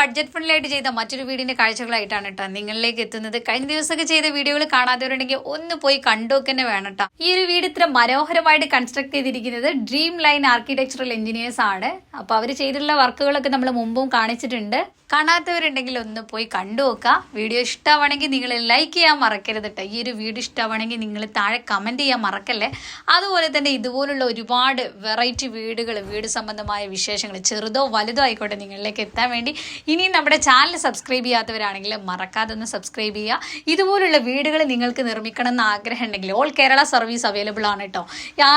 Budget ഫ്രണ്ട്ലായിട്ട് ചെയ്ത മറ്റൊരു വീടിന്റെ കാഴ്ചകളായിട്ടാണ് കേട്ടോ നിങ്ങളിലേക്ക് എത്തുന്നത്. കഴിഞ്ഞ ദിവസമൊക്കെ ചെയ്ത വീഡിയോകൾ കാണാത്തവരുണ്ടെങ്കിൽ ഒന്ന് പോയി കണ്ടു തന്നെ വേണം കേട്ടോ ഈ ഒരു വീട് ഇത്ര മനോഹരമായിട്ട് കൺസ്ട്രക്ട് ചെയ്തിരിക്കുന്നത് ഡ്രീം ലൈൻ ആർക്കിടെക്ചറൽ എഞ്ചിനീയേഴ്സ് ആണ്. അപ്പോൾ അവർ ചെയ്തിട്ടുള്ള വർക്കുകളൊക്കെ നമ്മൾ മുമ്പും കാണിച്ചിട്ടുണ്ട്. കാണാത്തവരുണ്ടെങ്കിൽ ഒന്ന് പോയി കണ്ടു നോക്കുക വീഡിയോ ഇഷ്ടമാണെങ്കിൽ നിങ്ങൾ ലൈക്ക് ചെയ്യാൻ മറക്കരുത് കേട്ടോ ഈ ഒരു വീഡിയോ ഇഷ്ടമാണെങ്കിൽ നിങ്ങൾ താഴെ കമന്റ് ചെയ്യാൻ മറക്കല്ലേ? അതുപോലെ തന്നെ ഇതുപോലുള്ള ഒരുപാട് വെറൈറ്റി വീടുകൾ വീട് സംബന്ധമായ വിശേഷങ്ങൾ ചെറുതോ വലുതോ ആയിക്കോട്ടെ നിങ്ങളിലേക്ക് എത്താൻ വേണ്ടി ഇനിയും നമ്മുടെ ചാനൽ സബ്സ്ക്രൈബ് ചെയ്യാത്തവരാണെങ്കിൽ മറക്കാതെ ഒന്ന് സബ്സ്ക്രൈബ് ചെയ്യുക. ഇതുപോലുള്ള വീടുകൾ നിങ്ങൾക്ക് നിർമ്മിക്കണം എന്ന് ആഗ്രഹം ഉണ്ടെങ്കിൽ ഓൾ കേരള സർവീസ് അവൈലബിൾ ആണ് കേട്ടോ.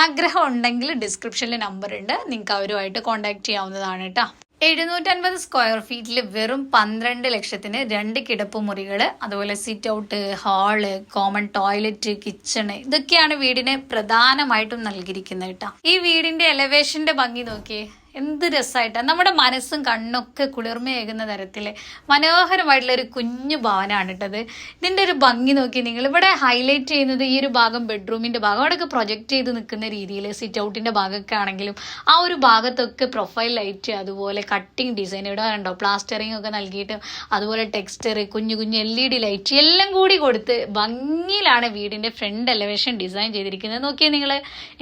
ആഗ്രഹം ഉണ്ടെങ്കിൽ ഡിസ്ക്രിപ്ഷനിൽ നമ്പർ ഉണ്ട്. നിങ്ങൾക്ക് അവരുമായിട്ട് കോൺടാക്ട് ചെയ്യാവുന്നതാണ് കേട്ടോ. എഴുന്നൂറ്റൻപത് സ്ക്വയർ ഫീറ്റിൽ വെറും പന്ത്രണ്ട് ലക്ഷത്തിന് രണ്ട് കിടപ്പുമുറികൾ അതുപോലെ sit out hall common toilet kitchen ഇതൊക്കെയാണ് വീടിന് പ്രധാനമായിട്ടും നൽകിയിരിക്കുന്നത് കേട്ടോ. ഈ വീടിന്റെ എലവേഷന്റെ ഭംഗി നോക്കിയേ. എന്ത് രസമായിട്ടാണ് നമ്മുടെ മനസ്സും കണ്ണൊക്കെ കുളിർമയേകുന്ന തരത്തിൽ മനോഹരമായിട്ടുള്ള ഒരു കുഞ്ഞു ഭവനാണ് കേട്ടത് ഇതിന്റെ ഒരു ഭംഗി നോക്കി നിങ്ങൾ ഇവിടെ ഹൈലൈറ്റ് ചെയ്യുന്നത് ഈ ഒരു ഭാഗം ബെഡ്റൂമിന്റെ ഭാഗം. അവിടെയൊക്കെ പ്രൊജക്റ്റ് ചെയ്ത് നിൽക്കുന്ന രീതിയിൽ സിറ്റ് ഔട്ടിന്റെ ഭാഗമൊക്കെ ആണെങ്കിലും ആ ഒരു ഭാഗത്തൊക്കെ പ്രൊഫൈൽ ലൈറ്റ് അതുപോലെ കട്ടിങ് ഡിസൈൻ ഇവിടെ ഉണ്ടോ പ്ലാസ്റ്ററിങ് ഒക്കെ നൽകിയിട്ട് അതുപോലെ ടെക്സ്റ്റർ കുഞ്ഞു കുഞ്ഞു എൽ ഇ ഡി ലൈറ്റ് എല്ലാം കൂടി കൊടുത്ത് ഭംഗിയിലാണ് വീടിന്റെ ഫ്രണ്ട് എലവേഷൻ ഡിസൈൻ ചെയ്തിരിക്കുന്നത്. നോക്കിയാൽ നിങ്ങൾ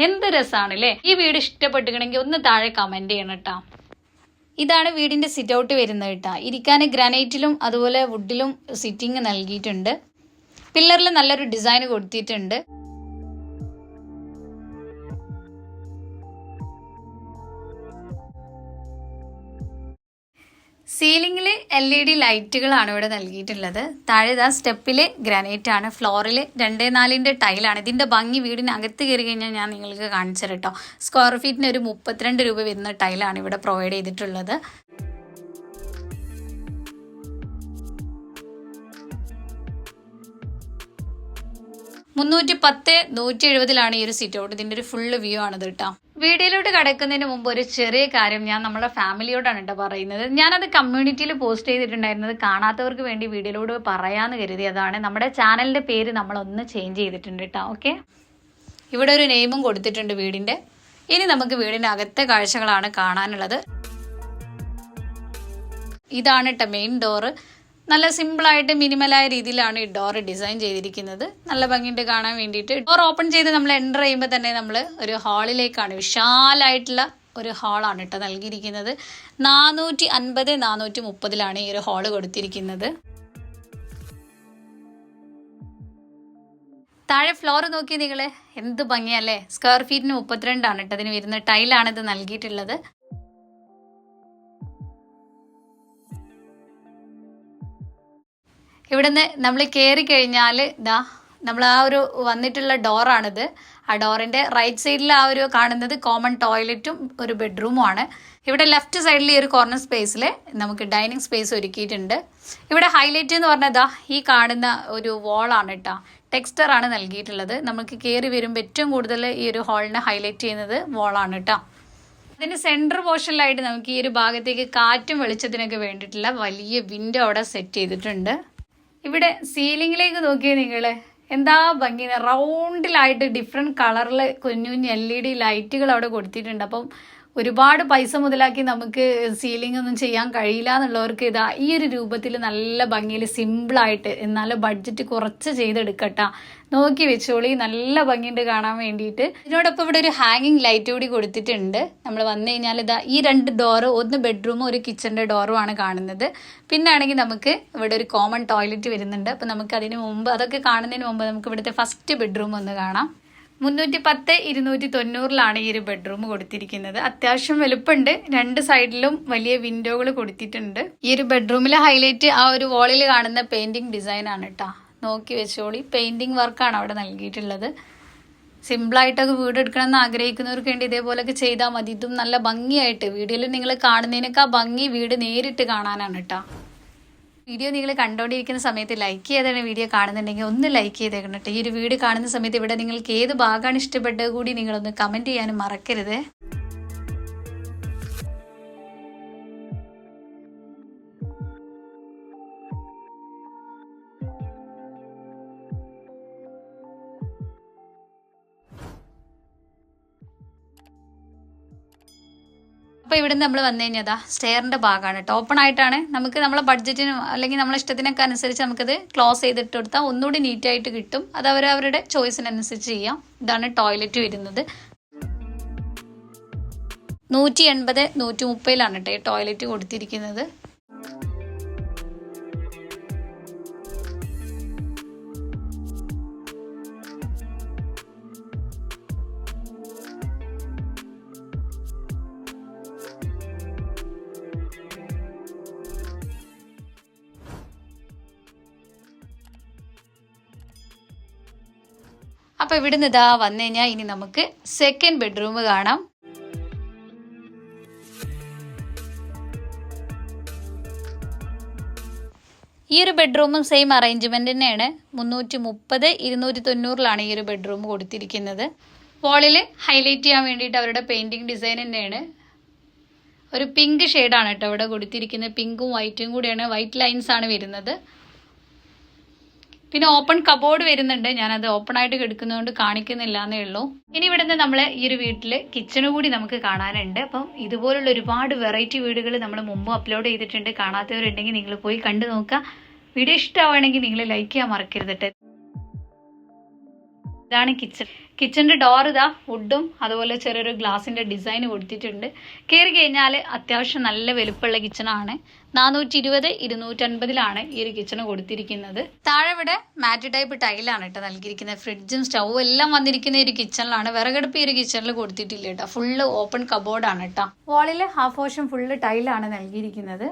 എന്ത് രസമാണ് അല്ലേ ഈ വീട് ഇഷ്ടപ്പെട്ടുകണമെങ്കിൽ ഒന്ന് താഴെ കമന്റ് ചെയ്യണം. കേട്ടോ ഇതാണ് വീടിന്റെ സിറ്റ് ഔട്ട് വരുന്നത് കേട്ടോ ഇരിക്കാൻ ഗ്രാനൈറ്റിലും അതുപോലെ വുഡിലും സിറ്റിംഗ് നൽകിയിട്ടുണ്ട്. പില്ലറിൽ നല്ലൊരു ഡിസൈൻ കൊടുത്തിട്ടുണ്ട്. സീലിംഗിൽ എൽ ഇ ഡി ലൈറ്റുകളാണ് ഇവിടെ നൽകിയിട്ടുള്ളത്. താഴെ ഇതാ സ്റ്റെപ്പിൽ ഗ്രാനൈറ്റ് ആണ്. ഫ്ലോറിൽ രണ്ടേ നാലിന്റെ ടൈലാണ്. ഇതിന്റെ ഭംഗി വീടിനകത്ത് കയറി കഴിഞ്ഞാൽ ഞാൻ നിങ്ങൾക്ക് കാണിച്ചു കേട്ടോ സ്ക്വയർ ഫീറ്റിന് ഒരു മുപ്പത്തിരണ്ട് രൂപ വരുന്ന ടൈലാണ് ഇവിടെ പ്രൊവൈഡ് ചെയ്തിട്ടുള്ളത്. മുന്നൂറ്റി പത്ത് നൂറ്റി എഴുപതിലാണ് ഈ ഒരു സീറ്റ് ഔട്ട്. ഇതിന്റെ ഒരു ഫുള്ള് വ്യൂ ആണ് കേട്ടോ വീഡിയോയിലോട്ട് കിടക്കുന്നതിന് മുമ്പ് ഒരു ചെറിയ കാര്യം ഞാൻ നമ്മുടെ ഫാമിലിയോടാണ് കേട്ടോ പറയുന്നത്. ഞാനത് കമ്മ്യൂണിറ്റിയിൽ പോസ്റ്റ് ചെയ്തിട്ടുണ്ടായിരുന്നത് കാണാത്തവർക്ക് വേണ്ടി വീഡിയോയിലോട് പറയാന്ന് കരുതിയതാണ് നമ്മുടെ ചാനലിന്റെ പേര് നമ്മളൊന്ന് ചേഞ്ച് ചെയ്തിട്ടുണ്ട് കേട്ടോ. ഓക്കെ ഇവിടെ ഒരു നെയിമും കൊടുത്തിട്ടുണ്ട് വീടിന്റെ. ഇനി നമുക്ക് വീടിന്റെ അകത്തെ കാഴ്ചകളാണ് കാണാനുള്ളത്. ഇതാണ് കേട്ടോ മെയിൻ ഡോറ് നല്ല സിമ്പിളായിട്ട് മിനിമലായ രീതിയിലാണ് ഈ ഡോർ ഡിസൈൻ ചെയ്തിരിക്കുന്നത്. നല്ല ഭംഗിയുണ്ട് കാണാൻ വേണ്ടിയിട്ട്. ഡോർ ഓപ്പൺ ചെയ്ത് നമ്മൾ എന്റർ ചെയ്യുമ്പോൾ തന്നെ നമ്മൾ ഒരു ഹാളിലേക്കാണ് വിശാലായിട്ടുള്ള ഒരു ഹാളാണ് കേട്ടോ നൽകിയിരിക്കുന്നത്. നാനൂറ്റി അൻപത് നാനൂറ്റി മുപ്പതിലാണ് ഈ ഒരു ഹാൾ കൊടുത്തിരിക്കുന്നത്. താഴെ ഫ്ലോർ നോക്കി നിങ്ങൾ എന്ത് ഭംഗിയല്ലേ. സ്ക്വയർ ഫീറ്റിന് മുപ്പത്തിരണ്ടാണ് കേട്ടോ അതിന് വരുന്ന ടൈലാണ് ഇത് നൽകിയിട്ടുള്ളത്. ഇവിടുന്ന് നമ്മൾ കയറി കഴിഞ്ഞാൽ ഇതാ നമ്മൾ ആ ഒരു വന്നിട്ടുള്ള ഡോറാണിത് ആ ഡോറിന്റെ റൈറ്റ് സൈഡിൽ ആ ഒരു കാണുന്നത് കോമൺ ടോയ്ലറ്റും ഒരു ബെഡ്റൂമും ആണ്. ഇവിടെ ലെഫ്റ്റ് സൈഡിൽ ഈ ഒരു കോർണർ സ്പേസിൽ നമുക്ക് ഡൈനിങ് സ്പേസ് ഒരുക്കിയിട്ടുണ്ട്. ഇവിടെ ഹൈലൈറ്റ് എന്ന് പറഞ്ഞതാ ഈ കാണുന്ന ഒരു വാളാണ് കേട്ടോ ടെക്സ്റ്ററാണ് നൽകിയിട്ടുള്ളത്. നമുക്ക് കയറി വരുമ്പോൾ ഏറ്റവും കൂടുതൽ ഈ ഒരു ഹാളിനെ ഹൈലൈറ്റ് ചെയ്യുന്നത് വാളാണ് കേട്ടോ അതിന് സെന്റർ പോർഷനിലായിട്ട് നമുക്ക് ഈ ഒരു ഭാഗത്തേക്ക് കാറ്റും വെളിച്ചത്തിനൊക്കെ വേണ്ടിയിട്ടുള്ള വലിയ വിൻഡോ അവിടെ സെറ്റ് ചെയ്തിട്ടുണ്ട്. ഇവിടെ സീലിംഗിലേക്ക് നോക്കിയേ നിങ്ങൾ എന്താ ഭംഗി? റൗണ്ടിലായിട്ട് ഡിഫറെന്റ് കളറിൽ കുഞ്ഞു കുഞ്ഞു എൽ ഇ ഡി ലൈറ്റുകൾ അവിടെ കൊടുത്തിട്ടുണ്ട്. അപ്പം ഒരുപാട് പൈസ മുതലാക്കി നമുക്ക് സീലിംഗ് ഒന്നും ചെയ്യാൻ കഴിയില്ല എന്നുള്ളവർക്ക് ഇതാ ഈ ഒരു രൂപത്തിൽ നല്ല ഭംഗിയിൽ സിമ്പിളായിട്ട് എന്നാലും ബഡ്ജറ്റ് കുറച്ച് ചെയ്തെടുക്കട്ട. നോക്കി വെച്ചോളി നല്ല ഭംഗിയുണ്ട് കാണാൻ വേണ്ടിയിട്ട്. ഇതിനോടൊപ്പം ഇവിടെ ഒരു ഹാങ്ങിങ് ലൈറ്റ് കൂടി കൊടുത്തിട്ടുണ്ട്. നമ്മൾ വന്നു കഴിഞ്ഞാൽ ഇതാ ഈ രണ്ട് ഡോറ് ഒന്ന് ബെഡ്റൂമും ഒരു കിച്ചണിന്റെ ഡോറും ആണ് കാണുന്നത്. പിന്നെ ആണെങ്കിൽ നമുക്ക് ഇവിടെ ഒരു കോമൺ ടോയ്ലറ്റ് വരുന്നുണ്ട്. അപ്പം നമുക്ക് അതിന് മുമ്പ് അതൊക്കെ കാണുന്നതിന് മുമ്പ് നമുക്ക് ഇവിടുത്തെ ഫസ്റ്റ് ബെഡ്റൂം ഒന്ന് കാണാം. മുന്നൂറ്റി പത്ത് ഇരുന്നൂറ്റി തൊണ്ണൂറിലാണ് ഈ ഒരു ബെഡ്റൂം കൊടുത്തിരിക്കുന്നത്. അത്യാവശ്യം വലുപ്പമുണ്ട്. രണ്ട് സൈഡിലും വലിയ വിൻഡോകൾ കൊടുത്തിട്ടുണ്ട്. ഈ ഒരു ബെഡ്റൂമിലെ ഹൈലൈറ്റ് ആ ഒരു വാളിൽ കാണുന്ന പെയിന്റിംഗ് ഡിസൈൻ ആണ് കേട്ടോ നോക്കി വെച്ചോളി. പെയിന്റിംഗ് വർക്കാണ് അവിടെ നൽകിയിട്ടുള്ളത്. സിമ്പിളായിട്ടൊക്കെ വീട് എടുക്കണം എന്ന് ആഗ്രഹിക്കുന്നവർക്ക് വേണ്ടി ഇതേപോലെയൊക്കെ ചെയ്താൽ മതി. ഇതും നല്ല ഭംഗിയായിട്ട് വീഡിയോയിൽ നിങ്ങൾ കാണുന്നതിനേക്കാൾ ഭംഗി വീട് നേരിട്ട് കാണാനാണ് കേട്ടോ വീഡിയോ നിങ്ങൾ കണ്ടുകൊണ്ടിരിക്കുന്ന സമയത്ത് ലൈക്ക് ചെയ്താണ് വീഡിയോ കാണുന്നുണ്ടെങ്കിൽ ഒന്ന് ലൈക്ക് ചെയ്തേക്കണം കേട്ടോ. ഈ ഒരു വീഡിയോ കാണുന്ന സമയത്ത് ഇവിടെ നിങ്ങൾക്ക് ഏത് ഭാഗമാണ് ഇഷ്ടപ്പെട്ടത് കൂടി നിങ്ങളൊന്ന് കമന്റ് ചെയ്യാനും മറക്കരുത്. അപ്പോൾ ഇവിടുന്ന് നമ്മൾ വന്നു കഴിഞ്ഞതാ സ്റ്റെയറിന്റെ ഭാഗമാണ് കേട്ടോ ഓപ്പൺ ആയിട്ടാണ് നമുക്ക് നമ്മളെ ബഡ്ജറ്റിനും അല്ലെങ്കിൽ നമ്മളെ ഇഷ്ടത്തിനൊക്കെ അനുസരിച്ച് നമുക്കത് ക്ലോസ് ചെയ്തിട്ട് കൊടുത്താൽ ഒന്നുകൂടി നീറ്റായിട്ട് കിട്ടും. അത് അവരവരുടെ ചോയ്സിനനുസരിച്ച് ചെയ്യാം. ഇതാണ് ടോയ്ലറ്റ് വരുന്നത്. നൂറ്റി എൺപത് നൂറ്റി മുപ്പതിലാണ് കേട്ടോ ടോയ്ലറ്റ് കൊടുത്തിരിക്കുന്നത്. അപ്പോൾ ഇവിടുന്ന് ഇതാ വന്നു കഴിഞ്ഞാൽ ഇനി നമുക്ക് സെക്കൻഡ് ബെഡ്റൂം കാണാം. ഈ ഒരു ബെഡ്റൂമും സെയിം അറേഞ്ച്മെന്റ് തന്നെയാണ്. മുന്നൂറ്റി മുപ്പത് ഇരുന്നൂറ്റി തൊണ്ണൂറിലാണ് ഈ ഒരു ബെഡ്റൂം കൊടുത്തിരിക്കുന്നത്. വാളിൽ ഹൈലൈറ്റ് ചെയ്യാൻ വേണ്ടിയിട്ട് അവരുടെ പെയിന്റിംഗ് ഡിസൈൻ തന്നെയാണ്. ഒരു പിങ്ക് ഷെയ്ഡാണ് കേട്ടോ ഇവിടെ കൊടുത്തിരിക്കുന്നത്. പിങ്കും വൈറ്റും കൂടിയാണ്. വൈറ്റ് ലൈൻസ് ആണ് വരുന്നത്. പിന്നെ ഓപ്പൺ കബോർഡ് വരുന്നുണ്ട്. ഞാനത് ഓപ്പൺ ആയിട്ട് കിടക്കുന്നതുകൊണ്ട് കാണിക്കുന്നില്ല എന്നേ ഉള്ളൂ. ഇനി ഇവിടുന്ന് നമ്മൾ ഈ ഒരു വീട്ടിൽ കിച്ചണ് കൂടി നമുക്ക് കാണാനുണ്ട്. അപ്പം ഇതുപോലുള്ള ഒരുപാട് വെറൈറ്റി വീടുകൾ നമ്മൾ മുമ്പ് അപ്ലോഡ് ചെയ്തിട്ടുണ്ട്. കാണാത്തവരുണ്ടെങ്കിൽ നിങ്ങൾ പോയി കണ്ടു നോക്കുക. വീഡിയോ ഇഷ്ടമാവുകയാണെങ്കിൽ നിങ്ങൾ ലൈക്ക് ചെയ്യാൻ മറക്കരുത് ഇതാണ് കിച്ചൺ. കിച്ചണിന്റെ ഡോർ ഇതാ വുഡും അതുപോലെ ചെറിയൊരു ഗ്ലാസിന്റെ ഡിസൈൻ കൊടുത്തിട്ടുണ്ട്. കയറി കഴിഞ്ഞാൽ അത്യാവശ്യം നല്ല വലുപ്പമുള്ള കിച്ചണാണ് നാനൂറ്റി ഇരുപത് ഇരുന്നൂറ്റൻപതിലാണ് ഈ ഒരു കിച്ചൺ കൊടുത്തിരിക്കുന്നത്. താഴെ ഇവിടെ മാറ്റ് ടൈപ്പ് ടൈലാണ് കേട്ടോ നൽകിയിരിക്കുന്നത്. ഫ്രിഡ്ജും സ്റ്റൗവും എല്ലാം വന്നിരിക്കുന്ന ഒരു കിച്ചണിലാണ് വിറകടുപ്പ് ഈ ഒരു കിച്ചണിൽ കൊടുത്തിട്ടില്ല കേട്ടോ. ഫുള്ള് ഓപ്പൺ കബോർഡാണ് കേട്ടോ. വാളിൽ ഹാഫ് ഓഷൻ ഫുള്ള് ടൈലാണ് നൽകിയിരിക്കുന്നത്.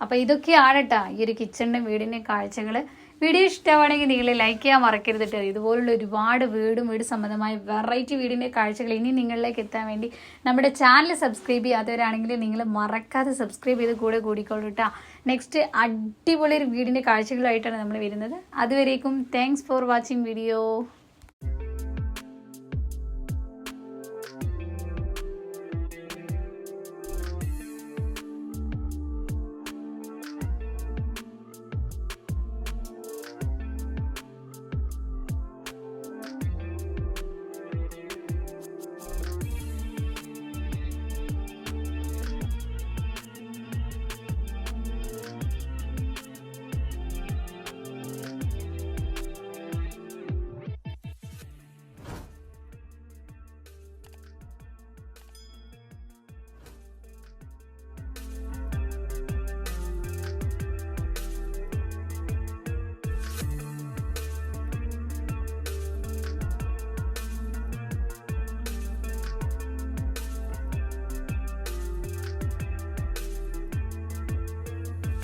അപ്പോൾ ഇതൊക്കെയാണ് കേട്ടോ ഈ ഒരു കിച്ചണിന്റെ വീടിന്റെ കാഴ്ചകൾ വീഡിയോ ഇഷ്ടമാണെങ്കിൽ നിങ്ങൾ ലൈക്ക് ചെയ്യാൻ മറക്കരുത് കേട്ടോ. ഇതുപോലുള്ള ഒരുപാട് വീടും വീട് സംബന്ധമായ വെറൈറ്റി വീടിന്റെ കാഴ്ചകൾ ഇനി നിങ്ങളിലേക്ക് എത്താൻ വേണ്ടി നമ്മുടെ ചാനൽ സബ്സ്ക്രൈബ് ചെയ്യാത്തവരാണെങ്കിൽ നിങ്ങൾ മറക്കാതെ സബ്സ്ക്രൈബ് ചെയ്ത് കൂടെ കൂടിക്കോളൂ കേട്ടോ. നെക്സ്റ്റ് അടിപൊളി ഒരു വീടിന്റെ കാഴ്ചകളുമായിട്ടാണ് നമ്മൾ വരുന്നത്. അതുവരേക്കും താങ്ക്സ് ഫോർ വാച്ചിങ് വീഡിയോ